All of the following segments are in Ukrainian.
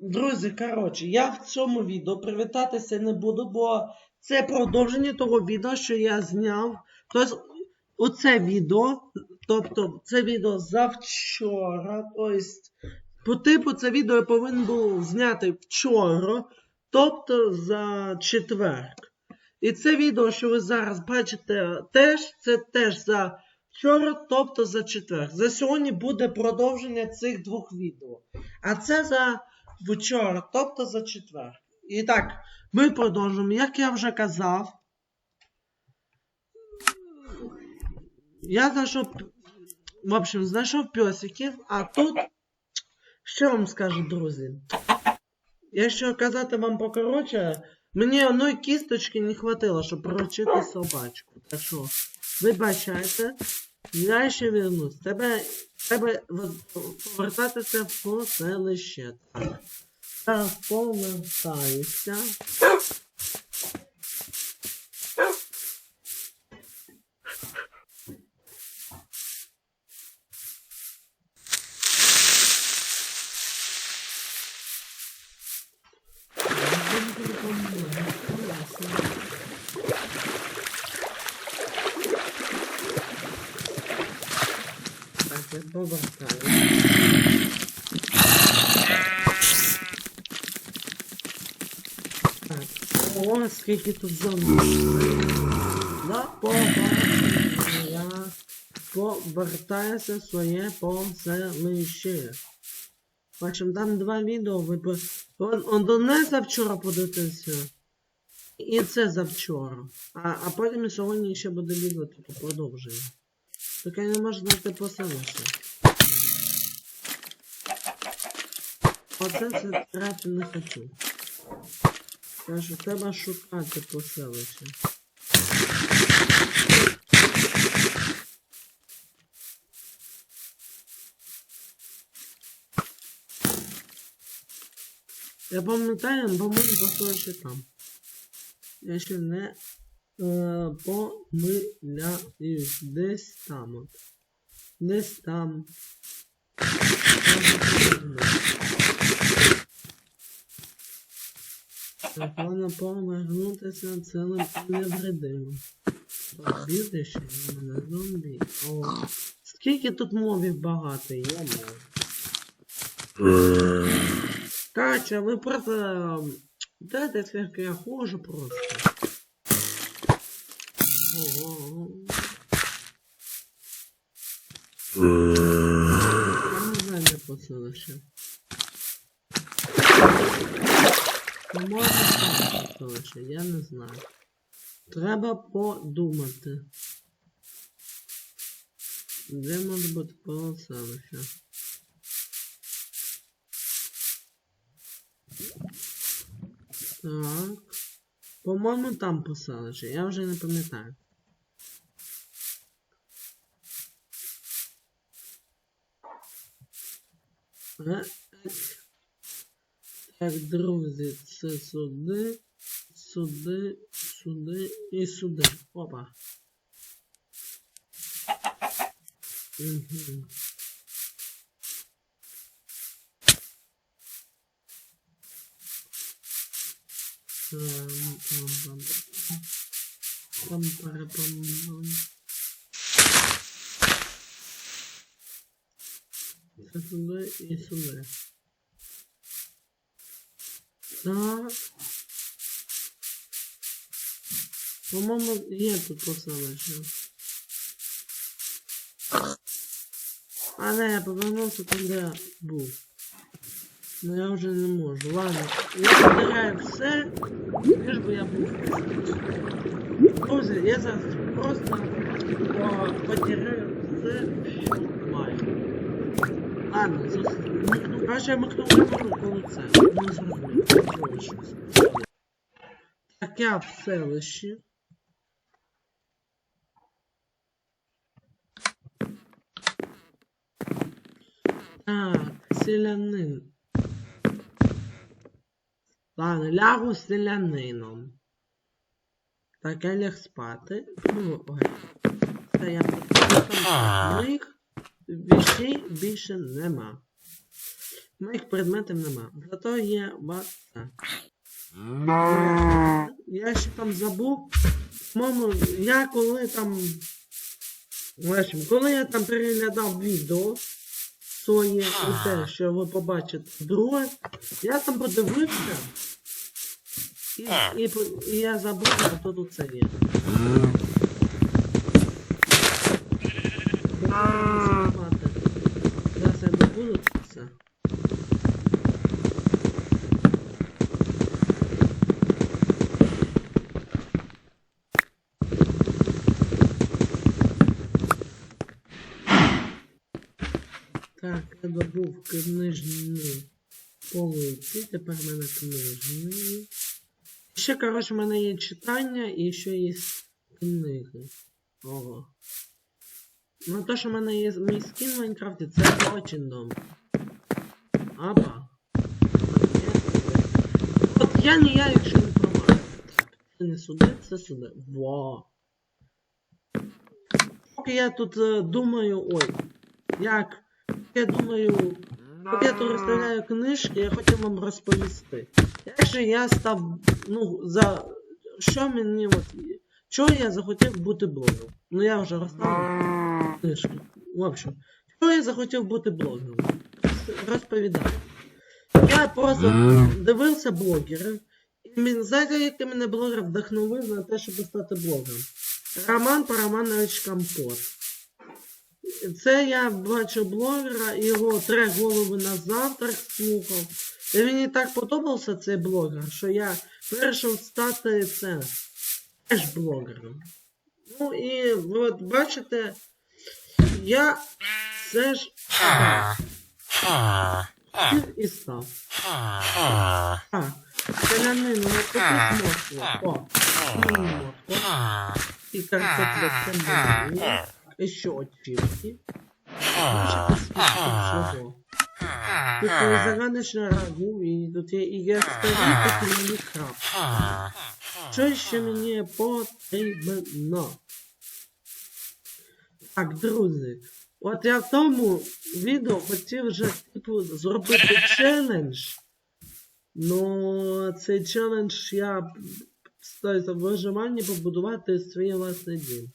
Друзі, коротше, я в цьому відео привітатися не буду, бо це продовження того відео, що я зняв. Тобто, оце відео, тобто це відео завчора, тобто, по типу це відео я повинен був зняти вчора, тобто за четвер. І це відео, що ви зараз бачите, теж, це теж за вчора, тобто за четвер. За сьогодні буде продовження цих двох відео. А це за вчора, тобто за четвер. І так, ми продовжуємо. Як я вже казав, я знайшов, в общем, знайшов пьосиків, а тут, що вам скажу, друзі? Якщо казати вам покоротше, мені одної кісточки не хватило, щоб пророчити собачку. Так що, вибачайте, я ще вернусь. Тебе, тебе повертатися в поселище. Так. Зараз повертаюся. Я повертаюся. Так, о, скільки тут зомбі. Да, побачення. Я повертаюся своє поселище. Бачимо, там два відео ви по... Он, он до не завчора подивитися. І це завчора. А, а потім сьогодні ще буде відео, тобто продовження. Тільки не можна поселище. Оце це трати не хочу. Каже, треба шукати поселище. Я пам'ятаю, по-моєму, поселище там. Я ще не помиляюсь. Десь там от. Десь там. Так, вона повернутися цілим невредимим. Біди ще мене зомбі. О. Скільки тут мовів багато, є мов. Катя, ви просто... Дайте скільки я хожу просто. Ого. Я не знаю, де поселище. Ну, може там поселище, я не знаю. Треба подумати. Де може бути поселище? Так. По-моєму, там поселище, я вже не пам'ятаю. Е, е. Так, друзі, це сюди, сюди, сюди і сюди. Опа. Угу. Пам пам пам Це сюди і сюди. Так. По-моєму, є тут поселище. Але я повернувся туди, де. Ну я вже не можу. Ладно, я забираю все, лиш би я був. Друзі, я зараз просто потеряю все. Ладно, зас... краще я махну камеру, коли це. Так я в селищі. Так, селянин. Ладно, лягу селянином. Так, я ляг спати. Ну, ой. Це я моїх вещей більше нема. Моїх предметів нема. Зато є баца. Я ще там забув. По-моєму, я коли там. В коли я там переглядав відео своє те, що ви побачите друге, я там подивився. І, і, і я забув, що тут це є. Зараз я добуду це все. Так, я книжну полиці, тепер в мене книжні. Ще, коротше, в мене є читання і ще є книги. Ого. Ну то, що в мене є мій скін в Майнкрафті, це дуже добре. Апа. От я не я, якщо не промаю. Це не суди, це суди. Во. Поки я тут е, думаю, ой, як я думаю, поки я тут розставляю книжки, я хотів вам розповісти. Як же я став, ну, за що мені от, чого я захотів бути блогером? Ну я вже розставив книжки. В общем, чого я захотів бути блогером? Розповідаю. Я просто дивився блогерів, і знаєте, який мене блогер вдохновив на те, щоб стати блогером? Роман Параманович Компот. Це я бачив блогера, його три голови на завтрак слухав. І мені так подобався цей блогер, що я вирішив стати це теж блогером. Ну і от бачите, я все ж і став. А, селянину, от тут морква. О, і морква. І картопля цибулі. І ще очівки. Всього. Тут є загадочне рагу, і тут є і є старий такий краб. Що ще мені потрібно? Так, друзі. От я в тому відео хотів вже типу зробити челендж. Ну, цей челендж я стараюся в виживанні побудувати свій власний дім.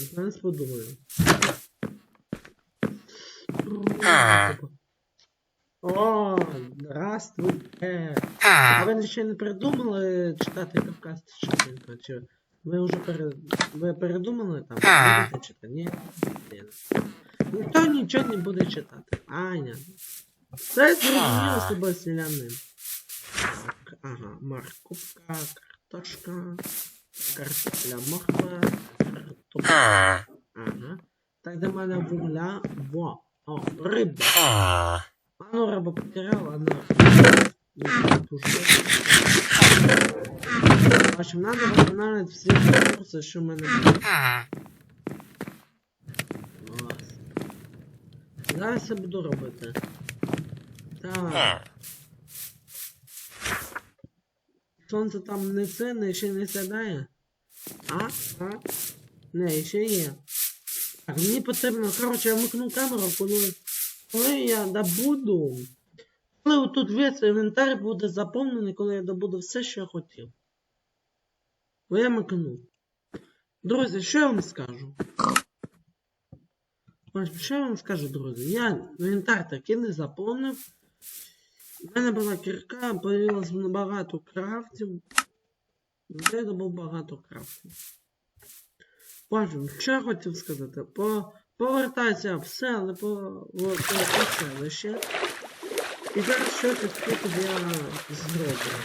Зараз подумаю. О, здравствуйте. А ви ще не придумали читати Кавказ Шевченка? Чи ви вже пере... ви передумали там? Будете читати? Ні? Ні. Ніхто нічого не буде читати. Аня. Це зрозуміло з тобою селянин. Так, ага, морковка, картошка, картопля, морква, картопля. Ага. Так, до мене вугля. Во. О, риба. А ну, риба потеряла. В общем, надо восстанавливать все ресурсы, що в мене. Зараз я буду робити. Так. Сонце там не це, не ще не сідає. А? А? Не, є. Так, мені потрібно, коротше, я вмикну камеру, коли, коли я добуду. Коли тут весь інвентар буде заповнений, коли я добуду все, що я хотів. Бо я вмикну. Друзі, що я вам скажу? Що я вам скажу, друзі? Я інвентар таки не заповнив. У мене була кірка, появилось багато крафтів. Я добув багато крафтів. Бачу, що я хотів сказати? По, повертайся в село, по, в, селище. І зараз щось тут я зроблю.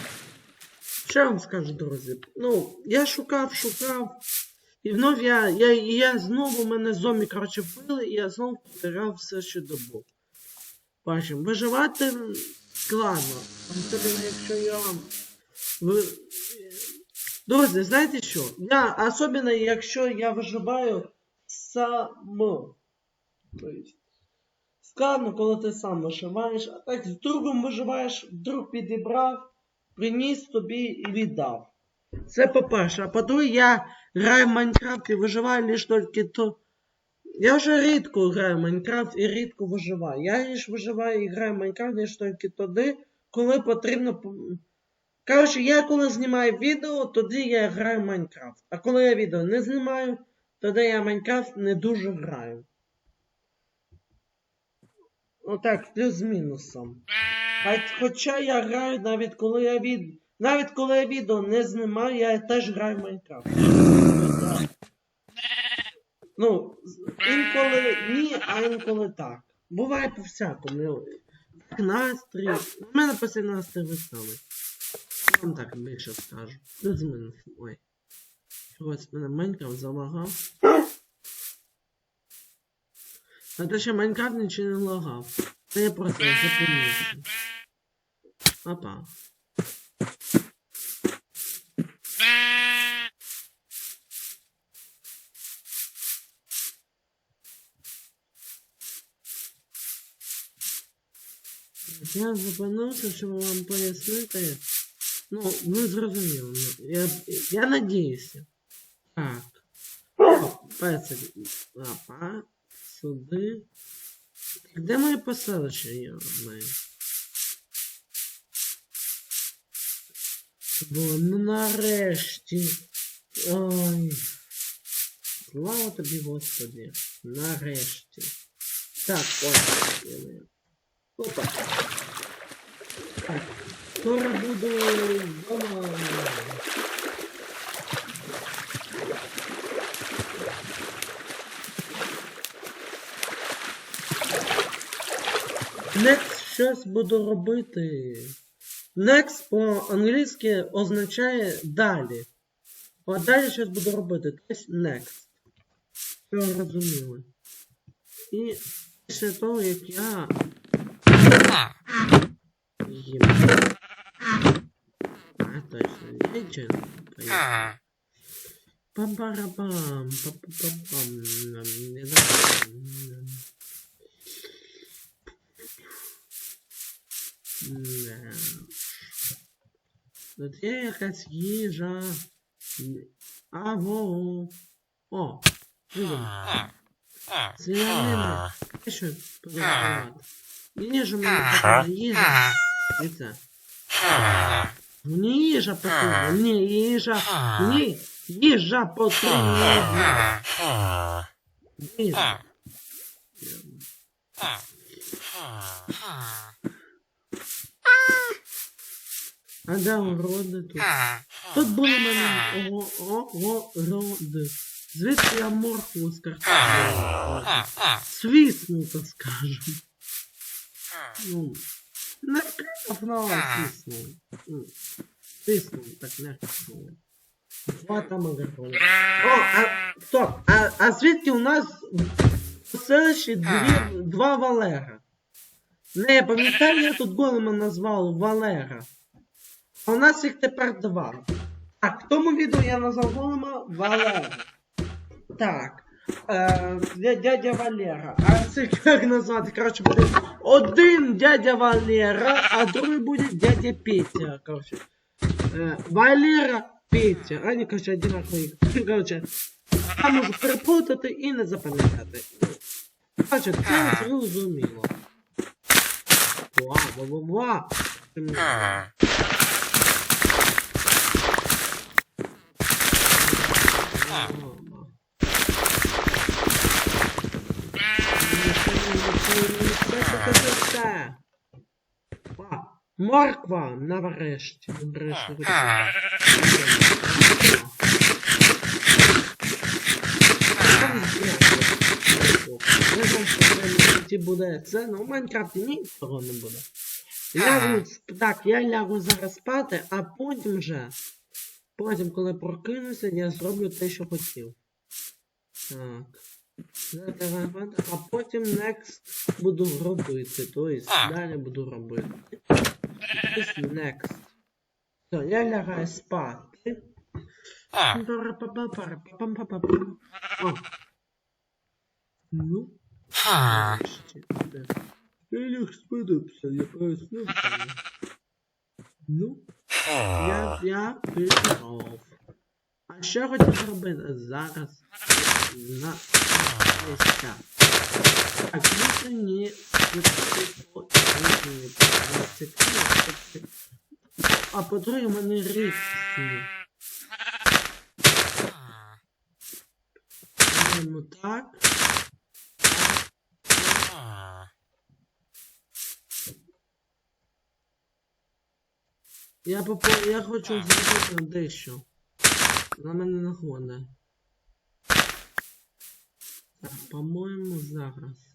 Що я вам скажу, друзі? Ну, я шукав, шукав. І вновь я, я, я знову мене зомбі, коротше, вбили, і я знову потеряв все, що добув. Бачимо, виживати складно. Особливо, якщо я вам. Ви... Друзі, знаєте що? Я, особливо, якщо я виживаю сам. Тобто, складно, коли ти сам виживаєш, а так з другом виживаєш, друг підібрав, приніс тобі і віддав. Це по-перше. А по-друге, я граю в Майнкрафт і виживаю лише тільки то. Я вже рідко граю в Майнкрафт і рідко виживаю. Я лише виживаю і граю в Майнкрафт лише тільки тоді, коли потрібно. По- Коротше, я коли знімаю відео, тоді я граю в Майнкрафт. А коли я відео не знімаю, тоді я Майнкрафт не дуже граю. Отак, плюс з мінусом. Хоча я граю навіть коли я від... Навіть коли я відео не знімаю, я теж граю в Майнкрафт. Ну, інколи ні, а інколи так. Буває по-всякому. Настрій. У мене постійно настрій веселий. Вам так більше скажу. Плюс мінус. Ой. Ось мене Майнкрафт залагав. А те, що Майнкрафт нічого не лагав. Це я просто запомнив. Опа. Я зупинився, щоб вам пояснити. Ну, ви зрозуміли. ну, Я, я надіюся. Так. О, песик. Опа. Сюди. Де моє поселище є одне? Бо, ну нарешті. Ой. Слава тобі, Господи. Нарешті. Так, ось. я не- Опа. Так. Скоро буду вдома. Next щось буду робити. Next по-англійськи означає далі. От далі щось буду робити. Тобто next. Все розуміли. І після того, як я їм. А, точно, нічого. Поїхали. Пам-парапам, па-па-па-пам, нам не знаю. Да. Тут є якась їжа. Аго. О, видно. Свинина. Що подавати? Їжу мені потрібна, їжа. І це. Їжа потрібна, мені їжа, мені їжа потрібна. Їжа. А! Де городи тут? Тут були мене огороди. Звідки я моркву з картоплею? Свісну, так скажем. Ну, не крафно, а свісну. Ну, так не крафно. Два там. О, а, стоп, а, а звідки у нас в селищі дві, два Валера? Не, пам'ятаю, я тут голема назвав Валера. А у нас їх тепер два. Так, в тому відео я назвав голема Валера. Так. Е, дядя Валера. А це як назвати? Коротше, буде один дядя Валера, а другий буде дядя Петя. Коротше. Е, Валера, Петя. Они, коротше, одинакові. Коротше, я можу переплутати і не запам'ятати. Коротше, це зрозуміло. Ва, ва, ва, ва. Морква, нарешті. Нарешті. Майнкрафті буде це, ну в Майнкрафті нічого не буде. Лягу, так, я лягу зараз спати, а потім вже, потім, коли прокинуся, я зроблю те, що хотів. Так. А потім next буду робити. Тобто далі буду робити. Next. Все, я лягаю спати. О. Ну? Я ляг сподобався, я проснувся. Ну, я, я пішов. А що хотів зробити зараз? на місця. Так, внутрішні А по-друге, мене рідкісні. Маємо так. Я попо... я хочу зробити дещо. На мене нагоне. Так, по-моєму, зараз.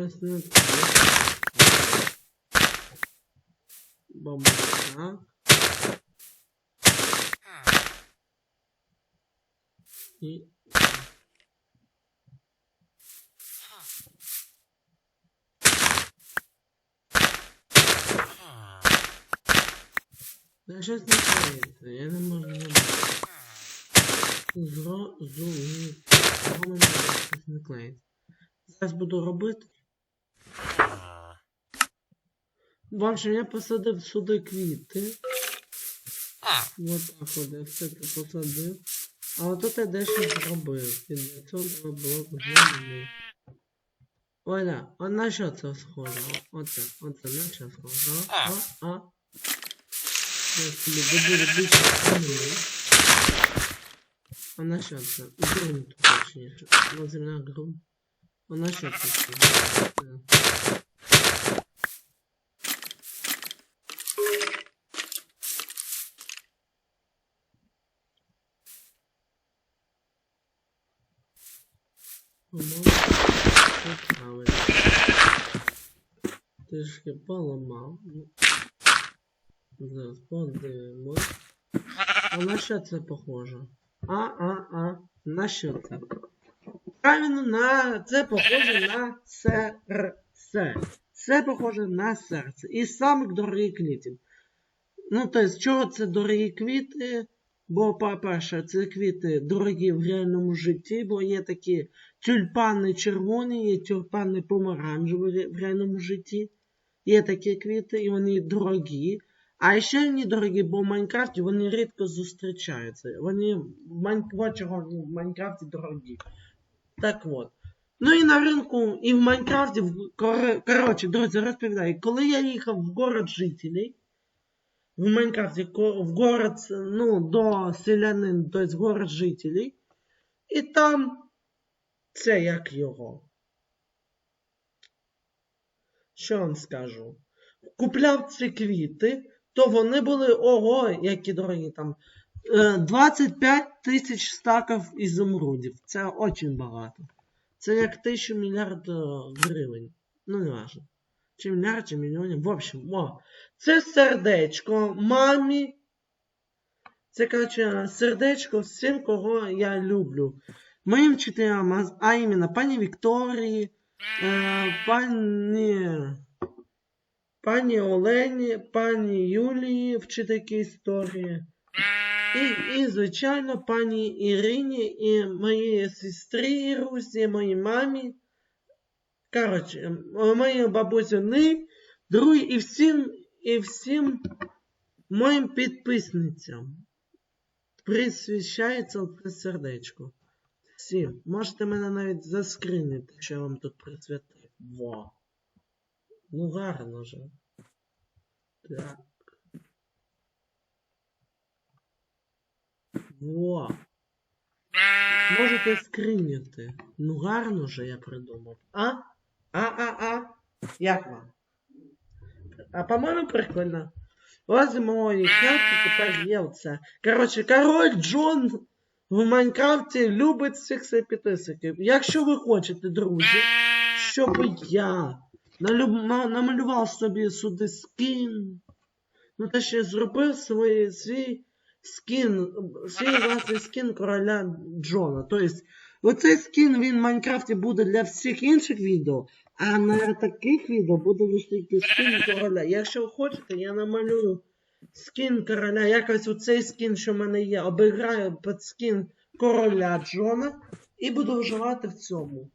Щось не так. Бабуся. І... Я щось не клеїться, я не можу зробити. Зро... Зу... Ні. Чого мене щось не клеїться? Зараз буду робити. Общем, я посадив сюди квіти. Вот так от я все це посадив. А от тут я дещо зробив. І для цього треба було зробити. Оля, а на що це схоже? Оце, оце на що схоже? А, а. Я собі добуду більше каміння. А на що це? Ґрунт, точніше. Земля ґрунт. А на що це правильно. Трішки поламав. Ну, Зараз подивимось. А на що це похоже? А, а, а. На що це? Правильно, на це похоже на серце. Це похоже на серце. І самих дорогі квітів. Ну, тобто, чого це дорогі квіти? Бо, по-перше, це квіти дорогі в реальному житті, бо є такі тюльпани червоні, є тюльпани помаранчеві в реальному житті. Є такі квіти, і вони дорогі. А ще вони дорогі, бо в Майнкрафті вони рідко зустрічаються. Вони в Майнкрафті дорогі. Так от. Ну і на ринку, і в Майнкрафті, кор- коротше, друзі, розповідаю, коли я їхав в город жителей, в Майнкрафті, в город, ну, до селянин, тобто в город жителей, і там це як його. Що вам скажу? Купляв ці квіти, то вони були ого, які дорогі там. Е, 25 тисяч стаків ізумрудів. Це дуже багато. Це як тисячу мільярд е, гривень. Ну, не важно. Чи мільярд, чи мільйонів. В общем, о. Це сердечко мамі. Це, коротше, сердечко всім, кого я люблю. Моїм вчителям, а- а іменно пані Вікторії, е, пані, пані Олені, пані Юлії, вчительки історії. І, і, звичайно, пані Ірині і моїй сестрі Ірусі, моїй мамі. Коротше, моїй бабусі Ни, другі і всім, і всім моїм підписницям присвящається це сердечко. Всім. Можете мене навіть заскринити, що я вам тут присвятив. Во. Ну гарно же. Так. Во. Можете скриняти. Ну гарно же я придумав. А? А-а-а. Як вам? А по-моєму прикольно. Ось мої хелки тепер є оце. Коротше, король Джон в Майнкрафті любить всіх своїх підписників. Якщо ви хочете, друзі, щоб я намалював собі сюди скін, ну та ще зробив свій, свій скін, свій власний скін короля Джона. Тобто, оцей скін він в Майнкрафті буде для всіх інших відео, а на таких відео буде лише скін короля. Якщо хочете, я намалюю скін короля, якось оцей скін, що в мене є, обіграю під скін короля Джона і буду виживати в цьому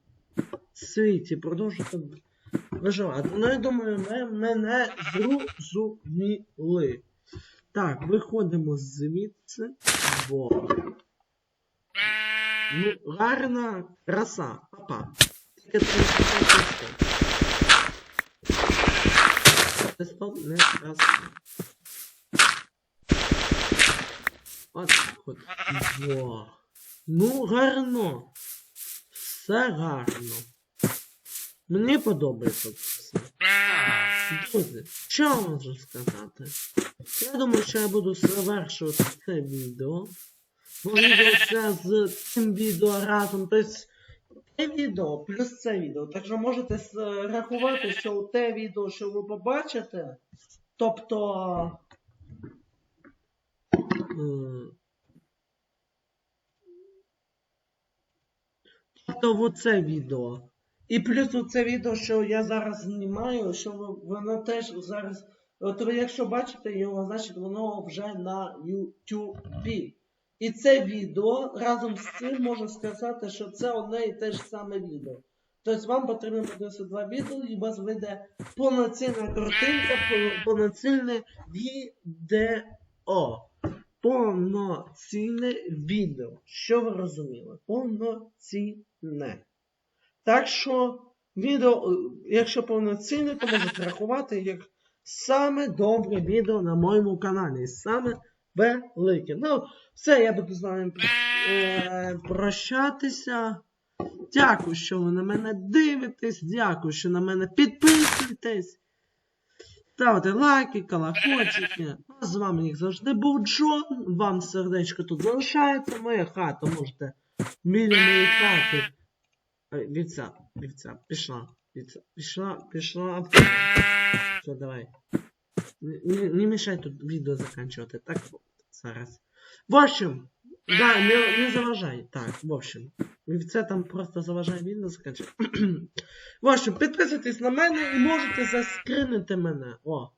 світі, продовжувати виживати. Ну, я думаю, ви мене зрозуміли. Так, виходимо звідси. Во. Ну, гарна краса. Папа. Тільки треба пистол. Пистол не краса. От так от. Во. Ну, гарно. Все гарно. Мені подобається це. Друзі, що я можу сказати? Я думаю, що я буду завершувати це відео. Це з цим відео разом. Тобто те відео плюс це відео. Так що можете рахувати, що те відео, що ви побачите, тобто. е, Тобто оце відео. І плюс оце відео, що я зараз знімаю, що воно теж зараз. От ви якщо бачите його, значить воно вже на YouTube. І це відео разом з цим можу сказати, що це одне і те ж саме відео. Тобто вам потрібно подивитися два відео, і у вас вийде повноцінна картинка, повноцінне відео. Повноцінне відео. Що ви розуміли? Повноцінне. Так що відео, е, якщо повноцінне, то можете рахувати як саме добре відео на моєму каналі. Саме велике. Ну, все, я буду з вами е, прощатися. Дякую, що ви на мене дивитесь. Дякую, що на мене підписуєтесь. Ставте лайки, колокольчики. А з вами як завжди був Джон. Вам сердечко тут залишається. Моя хата можете біля моєї хати. Ой, Віця, віця, пішла. Віця, пішла, пішла. Все, давай. Не, не, мешай тут відео заканчивати. Так, зараз. В общем, да, не, не заважай. Так, в общем. Вівця там просто заважає відео заканчивати. в общем, підписуйтесь на мене і можете заскринити мене. О,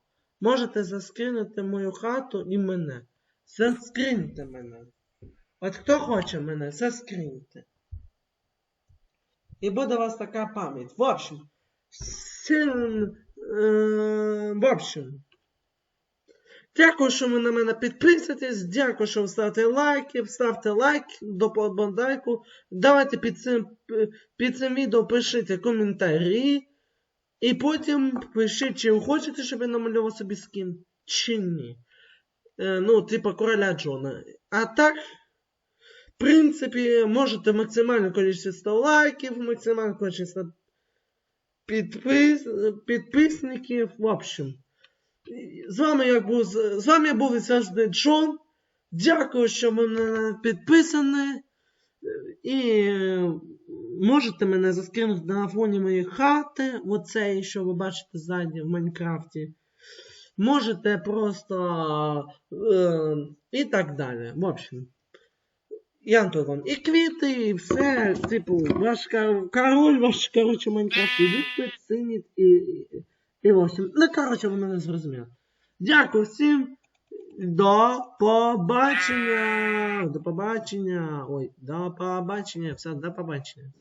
можете заскринити мою хату і мене. Заскриньте мене. От хто хоче мене, заскриньте. І буде у вас така пам'ять. В общем, всім, е, в общем, дякую, що ви на мене підписуєтесь, дякую, що ви ставите лайки, ставте лайк до подбандайку. Давайте під цим, під цим відео пишіть коментарі. І потім пишіть, чи ви хочете, щоб я намалював собі скін, чи ні. Е, ну, типа короля Джона. А так, в принципі, можете максимальне кількість лайків, максимальне кількість підпис... підписників. В общем, з вами я був з вами я був завжди Джон. Дякую, що ви мене підписані. І можете мене заскинути на фоні моєї хати, оцей, що ви бачите ззаді в Майнкрафті. Можете просто е, і так далі. В общем. Я тут і квіти, і все, типу, ваш кор- король, ваш, коротше, Майнкрафт і цінить і, і, і в. Ну, коротше, воно не зрозуміли. Дякую всім. До побачення. До побачення. Ой, до побачення. Все, до побачення.